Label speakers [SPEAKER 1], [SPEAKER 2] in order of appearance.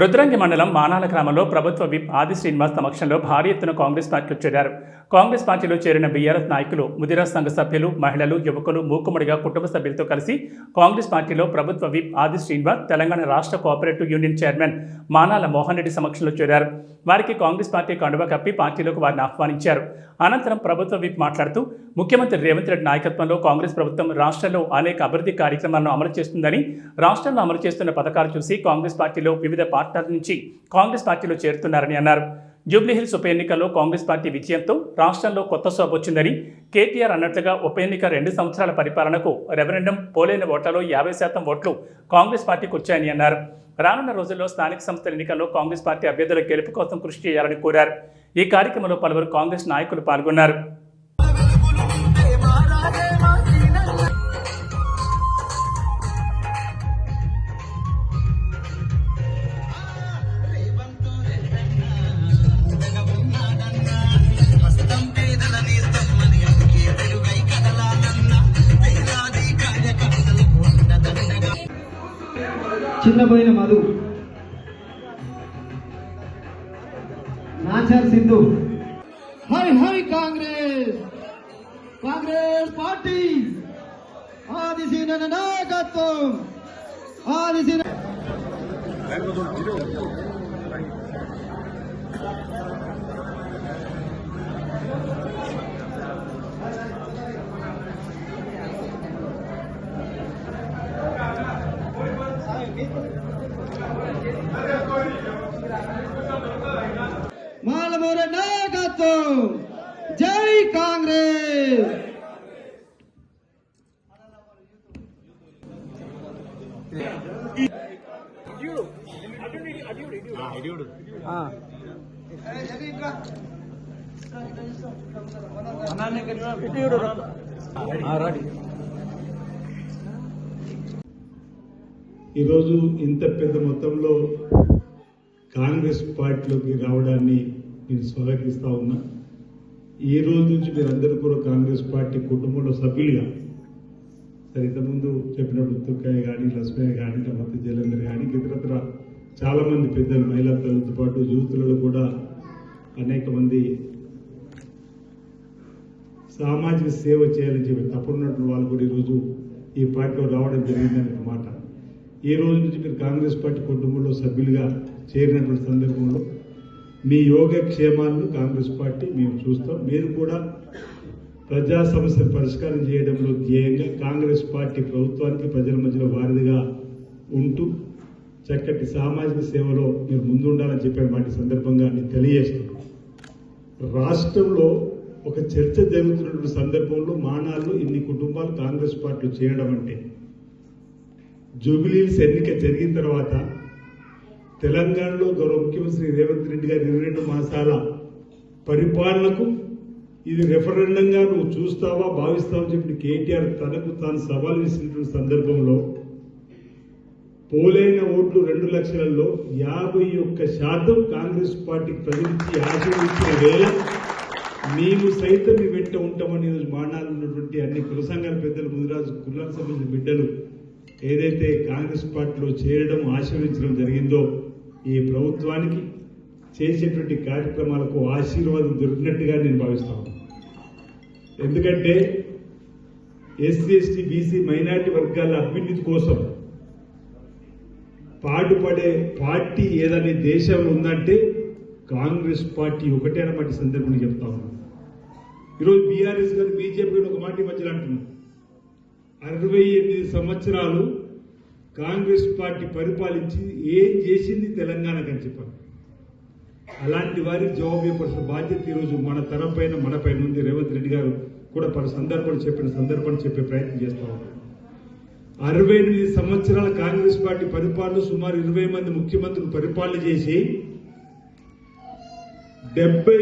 [SPEAKER 1] రుద్రంగి మండలం మానాల గ్రామంలో ప్రభుత్వ విప్ ఆది శ్రీనివాస్ సమక్షంలో భారీ ఎత్తున కాంగ్రెస్ పార్టీలో చేరారు. కాంగ్రెస్ పార్టీలో చేరిన బీఆర్ఎస్ నాయకులు ముదిరా సంఘ సభ్యులు మహిళలు యువకులు మూకుమ్మడిగా కుటుంబ సభ్యులతో కలిసి కాంగ్రెస్ పార్టీలో ప్రభుత్వ విప్ ఆది శ్రీనివాస్ తెలంగాణ రాష్ట్ర cooperative union chairman Manala Mohan Reddy సమక్షంలో చేరారు. వారికి కాంగ్రెస్ పార్టీ కండువా కప్పి పార్టీలోకి వారిని ఆహ్వానించారు. అనంతరం ప్రభుత్వ విప్ మాట్లాడుతూ ముఖ్యమంత్రి రేవంత్ రెడ్డి నాయకత్వంలో కాంగ్రెస్ ప్రభుత్వం రాష్ట్రంలో అనేక అభివృద్ధి కార్యక్రమాలను అమలు చేస్తుందని రాష్ట్రంలో అమలు చేస్తున్న పథకాలు చూసి కాంగ్రెస్ పార్టీలో వివిధ పార్టీ పార్టీల నుంచి కాంగ్రెస్ పార్టీలో చేరుతున్నారని అన్నారు. జూబ్లీహిల్స్ ఉప ఎన్నికల్లో కాంగ్రెస్ పార్టీ విజయంతో రాష్ట్రంలో కొత్త శోభ వచ్చిందని కేటీఆర్ అన్నట్లుగా ఉప ఎన్నిక రెండు సంవత్సరాల పరిపాలనకు రెఫరెండం పోలైన ఓట్లలో యాభై శాతం ఓట్లు కాంగ్రెస్ పార్టీకి వచ్చాయని అన్నారు. రానున్న రోజుల్లో స్థానిక సంస్థల ఎన్నికల్లో కాంగ్రెస్ పార్టీ అభ్యర్థుల గెలుపు కోసం కృషి చేయాలని కోరారు. ఈ కార్యక్రమంలో పలువురు కాంగ్రెస్ నాయకులు పాల్గొన్నారు.
[SPEAKER 2] చిన్నబోయిన మధు. నాచర్ సింధు హై హై కాంగ్రెస్! Congress party! ఆదిశీన నాయకత్వం! ఆదిశీన మాలమూరి నాయకత్వం జై కాంగ్రెస్!
[SPEAKER 3] ఈరోజు ఇంత పెద్ద మొత్తంలో కాంగ్రెస్ పార్టీలోకి రావడాన్ని నేను స్వాగతిస్తా ఉన్నా. ఈ రోజు నుంచి మీరందరూ కూడా కాంగ్రెస్ పార్టీ కుటుంబంలో సభ్యులుగా సరే ఇంతకుముందు చెప్పినప్పుడు తుక్కయ్య కానీ లక్ష్మయ్య కానీ తర్వాత జలంధర్ కానీ ఇతరత్ర చాలామంది పెద్దలు మహిళా పిల్లలతో పాటు యూత్లలో కూడా అనేక మంది సామాజిక సేవ చేయాలని చెప్పి తప్పుడున్నటువంటి వాళ్ళు కూడా ఈరోజు ఈ పార్టీలో రావడం జరిగిందనే మాట. ఈ రోజు నుంచి మీరు కాంగ్రెస్ పార్టీ కుటుంబంలో సభ్యులుగా చేరినటువంటి సందర్భంలో మీ యోగక్షేమాలను కాంగ్రెస్ పార్టీ మేము చూస్తాం. మీరు కూడా ప్రజా సమస్యలు పరిష్కారం చేయడంలో ధ్యేయంగా కాంగ్రెస్ పార్టీ ప్రభుత్వానికి ప్రజల మధ్యలో వారిదిగా ఉంటూ చక్కటి సామాజిక సేవలో మీరు ముందుండాలని చెప్పిన వాటి సందర్భంగా నేను తెలియజేస్తున్నాను. రాష్ట్రంలో ఒక చర్చ జరుగుతున్నటువంటి సందర్భంలో మానాలు ఇన్ని కుటుంబాలు కాంగ్రెస్ పార్టీలు చేయడం అంటే జూబిలీస్ ఎన్నిక జరిగిన తర్వాత తెలంగాణలో గౌరవ ముఖ్యమంత్రి రేవంత్ రెడ్డి గారి ఇరవై రెండు మాసాల పరిపాలనకు ఇది రెఫరెండంగా నువ్వు చూస్తావా భావిస్తావా చెప్పిన చెప్పి కేటీఆర్ తనకు తాను సవాల్ చేసినటువంటి సందర్భంలో పోలైన ఓట్లు రెండు లక్షలలో యాభై ఒక్క శాతం కాంగ్రెస్ పార్టీకి ప్రజలిచ్చి ఆశీర్వదించిన వేళ మేము సైతం మీ వెంట ఉంటామని ఈరోజు మానాలు ఉన్నటువంటి అన్ని కుల సంఘాల పెద్దలు ముదిరాజు కులాలకు సంబంధించిన బిడ్డలు ఏదైతే కాంగ్రెస్ పార్టీలో చేరడం ఆశీర్వించడం జరిగిందో ఈ ప్రభుత్వానికి చేసేటువంటి కార్యక్రమాలకు ఆశీర్వాదం దొరికినట్టుగా నేను భావిస్తాను ఎందుకంటే ఎస్సీ ఎస్టీ బీసీ మైనార్టీ వర్గాల అభ్యున్నతి కోసం పాటుపడే పార్టీ ఏదనే దేశంలో ఉందంటే కాంగ్రెస్ పార్టీ ఒకటే అన్నమాట సందర్భంలో సందర్భంగా చెప్తా ఉన్నాను. ఈరోజు బీఆర్ఎస్ గారు బీజేపీ గారు ఒక మాట మధ్యలో అంటున్నాను అరవై ఎనిమిది సంవత్సరాలు కాంగ్రెస్ పార్టీ పరిపాలించి ఏం చేసింది తెలంగాణకు అని చెప్పారు అలాంటి వారి జవాబు ఇవ్వాల్సిన బాధ్యత ఈరోజు మన తరం పైన మన పైన ఉంది. రేవంత్ రెడ్డి గారు కూడా పలు సందర్భాలు చెప్పిన సందర్భాన్ని చెప్పే ప్రయత్నం చేస్తా ఉన్నారు. అరవై ఎనిమిది సంవత్సరాల కాంగ్రెస్ పార్టీ పరిపాలన సుమారు ఇరవై మంది ముఖ్యమంత్రులు పరిపాలన చేసి డెబ్బై